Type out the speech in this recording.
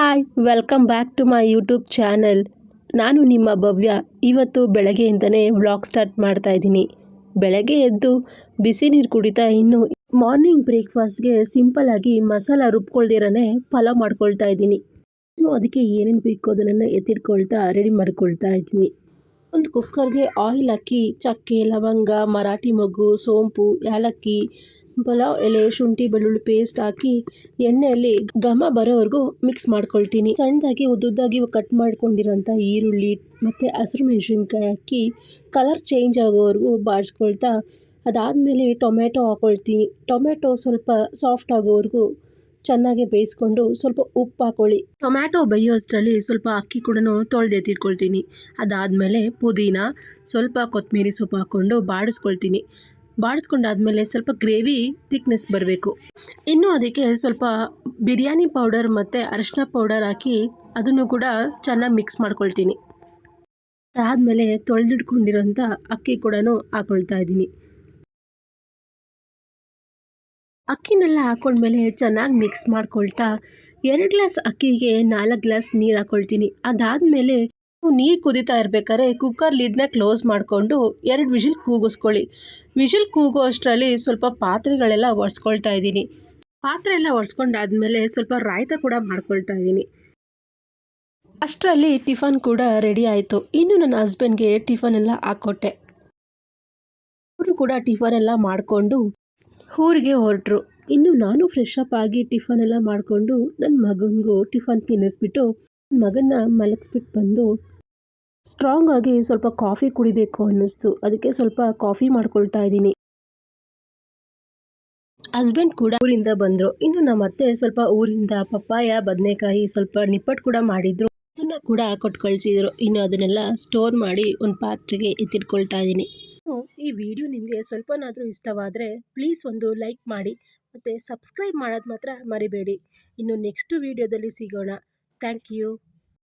Hi welcome back to my YouTube channel ನಾನು ನಿಮ್ಮ ಭವ್ಯ. ಇವತ್ತು ಬೆಳಗ್ಗೆಯಿಂದನೇ ವ್ಲಾಗ್ ಸ್ಟಾರ್ಟ್ ಮಾಡ್ತಾ ಇದ್ದೀನಿ. ಬೆಳಗ್ಗೆ ಎದ್ದು ಬಿಸಿ ನೀರು ಕುಡಿತಾ ಇನ್ನು ಮಾರ್ನಿಂಗ್ ಬ್ರೇಕ್ಫಾಸ್ಟ್ಗೆ ಸಿಂಪಲ್ಲಾಗಿ ಮಸಾಲ ರುಬ್ಕೊಳ್ದಿರನೇ ಪಲಾವ್ ಮಾಡ್ಕೊಳ್ತಾ ಇದ್ದೀನಿ. ಅದಕ್ಕೆ ಏನೇನು ಬೇಕು ಅದನ್ನು ಎತ್ತಿಟ್ಕೊಳ್ತಾ ರೆಡಿ ಮಾಡ್ಕೊಳ್ತಾ ಇದ್ದೀನಿ. ಒಂದು ಕುಕ್ಕರ್ಗೆ ಆಯಿಲ್ ಹಾಕಿ, ಚಕ್ಕೆ, ಲವಂಗ, ಮರಾಠಿ ಮೊಗ್ಗು, ಸೋಂಪು, ಏಲಕ್ಕಿ, ಪಲಾವ್, ಎಲೆ, ಶುಂಠಿ, ಬೆಳ್ಳುಳ್ಳಿ ಪೇಸ್ಟ್ ಹಾಕಿ ಎಣ್ಣೆಯಲ್ಲಿ ಘಮ ಬರೋವರೆಗೂ ಮಿಕ್ಸ್ ಮಾಡ್ಕೊಳ್ತೀನಿ. ಸಣ್ಣದಾಗಿ ಉದ್ದುದ್ದಾಗಿ ಕಟ್ ಮಾಡ್ಕೊಂಡಿರೋಂಥ ಈರುಳ್ಳಿ ಮತ್ತು ಹಸಿರು ಮೆಣಸಿನ್ಕಾಯಿ ಹಾಕಿ ಕಲರ್ ಚೇಂಜ್ ಆಗೋವರೆಗೂ ಬಾಡಿಸ್ಕೊಳ್ತಾ ಅದಾದಮೇಲೆ ಟೊಮೆಟೊ ಹಾಕ್ಕೊಳ್ತೀನಿ ಟೊಮೆಟೊ ಸ್ವಲ್ಪ ಸಾಫ್ಟ್ ಆಗೋವರೆಗೂ ಚೆನ್ನಾಗಿ ಬೇಯಿಸ್ಕೊಂಡು ಸ್ವಲ್ಪ ಉಪ್ಪು ಹಾಕೊಳ್ಳಿ. ಟೊಮ್ಯಾಟೊ ಬೇಯೋಷ್ಟರಲ್ಲಿ ಸ್ವಲ್ಪ ಅಕ್ಕಿ ಕೂಡ ತೊಳೆದೆತ್ತಿಟ್ಕೊಳ್ತೀನಿ ಅದಾದಮೇಲೆ ಪುದೀನ, ಸ್ವಲ್ಪ ಕೊತ್ತಂಬರಿ ಸೊಪ್ಪು ಹಾಕ್ಕೊಂಡು ಬಾಡಿಸ್ಕೊಳ್ತೀನಿ. ಬಾಡಿಸ್ಕೊಂಡಾದ್ಮೇಲೆ ಸ್ವಲ್ಪ ಗ್ರೇವಿ ತಿಕ್ನೆಸ್ ಬರಬೇಕು. ಇನ್ನು ಅದಕ್ಕೆ ಸ್ವಲ್ಪ ಬಿರಿಯಾನಿ ಪೌಡರ್ ಮತ್ತು ಅರಿಶಿನ ಪೌಡರ್ ಹಾಕಿ ಅದನ್ನು ಕೂಡ ಚೆನ್ನಾಗಿ ಮಿಕ್ಸ್ ಮಾಡ್ಕೊಳ್ತೀನಿ. ಅದಾದಮೇಲೆ ತೊಳೆದಿಟ್ಕೊಂಡಿರೋಂಥ ಅಕ್ಕಿ ಕೂಡ ಹಾಕ್ಕೊಳ್ತಾ ಇದ್ದೀನಿ. ಅಕ್ಕಿನೆಲ್ಲ ಹಾಕೊಂಡ್ಮೇಲೆ ಚೆನ್ನಾಗಿ ಮಿಕ್ಸ್ ಮಾಡ್ಕೊಳ್ತಾ ಎರಡು ಗ್ಲಾಸ್ ಅಕ್ಕಿಗೆ ನಾಲ್ಕು ಗ್ಲಾಸ್ ನೀರು ಹಾಕ್ಕೊಳ್ತೀನಿ ಅದಾದಮೇಲೆ ನೀರು ಕುದೀತಾ ಇರ್ಬೇಕಾದ್ರೆ ಕುಕ್ಕರ್ ಲಿಡ್ನ ಕ್ಲೋಸ್ ಮಾಡಿಕೊಂಡು ಎರಡು ವಿಷಿಲ್ ಕೂಗಿಸ್ಕೊಳ್ಳಿ. ವಿಷಿಲ್ ಕೂಗೋ ಅಷ್ಟರಲ್ಲಿ ಸ್ವಲ್ಪ ಪಾತ್ರೆಗಳೆಲ್ಲ ಒರೆಸ್ಕೊಳ್ತಾ ಇದ್ದೀನಿ. ಪಾತ್ರೆ ಎಲ್ಲ ಒರೆಸ್ಕೊಂಡಾದ್ಮೇಲೆ ಸ್ವಲ್ಪ ರಾಯ್ತ ಕೂಡ ಮಾಡ್ಕೊಳ್ತಾ ಇದ್ದೀನಿ. ಅಷ್ಟರಲ್ಲಿ ಟಿಫನ್ ಕೂಡ ರೆಡಿ ಆಯಿತು. ಇನ್ನು ನನ್ನ ಹಸ್ಬೆಂಡ್ಗೆ ಟಿಫನ್ ಎಲ್ಲ ಹಾಕ್ಕೊಟ್ಟೆ. ಅವರು ಕೂಡ ಟಿಫನ್ ಎಲ್ಲ ಮಾಡಿಕೊಂಡು ಊರಿಗೆ ಹೊರಟರು. ಇನ್ನು ನಾನು ಫ್ರೆಶ್ ಅಪ್ ಆಗಿ ಟಿಫನ್ ಎಲ್ಲ ಮಾಡಿಕೊಂಡು ನನ್ನ ಮಗನಿಗೂ ಟಿಫನ್ ತಿನ್ನಿಸ್ಬಿಟ್ಟು ಮಗನ್ನ ಮಲಗಿಸ್ಬಿಟ್ಟು ಬಂದು ಸ್ಟ್ರಾಂಗ್ ಆಗಿ ಸ್ವಲ್ಪ ಕಾಫಿ ಕುಡಿಬೇಕು ಅನ್ನಿಸ್ತು. ಅದಕ್ಕೆ ಸ್ವಲ್ಪ ಕಾಫಿ ಮಾಡ್ಕೊಳ್ತಾ ಇದ್ದೀನಿ. ಹಸ್ಬೆಂಡ್ ಕೂಡ ಊರಿಂದ ಬಂದರು. ಇನ್ನು ನಮ್ಮ ಅತ್ತೆ ಸ್ವಲ್ಪ ಊರಿಂದ ಪಪ್ಪಾಯ, ಬದನೆಕಾಯಿ ಸ್ವಲ್ಪ ನಿಪ್ಪಟ್ಟು ಕೂಡ ಮಾಡಿದ್ರು. ಅದನ್ನು ಕೂಡ ಕೊಟ್ಟು ಕಳಿಸಿದ್ರು ಇನ್ನು ಅದನ್ನೆಲ್ಲ ಸ್ಟೋರ್ ಮಾಡಿ ಒಂದು ಪಾತ್ರೆಗೆ ಎತ್ತಿಟ್ಕೊಳ್ತಾ ಇದ್ದೀನಿ. ಈ ವಿಡಿಯೋ ನಿಮಗೆ ಸ್ವಲ್ಪನಾದರೂ ಇಷ್ಟವಾದರೆ ಪ್ಲೀಸ್ ಒಂದು ಲೈಕ್ ಮಾಡಿ ಮತ್ತು ಸಬ್ಸ್ಕ್ರೈಬ್ ಮಾಡೋದು ಮಾತ್ರ ಮರಿಬೇಡಿ. ಇನ್ನು ನೆಕ್ಸ್ಟ್ ವಿಡಿಯೋದಲ್ಲಿ ಸಿಗೋಣ. Thank you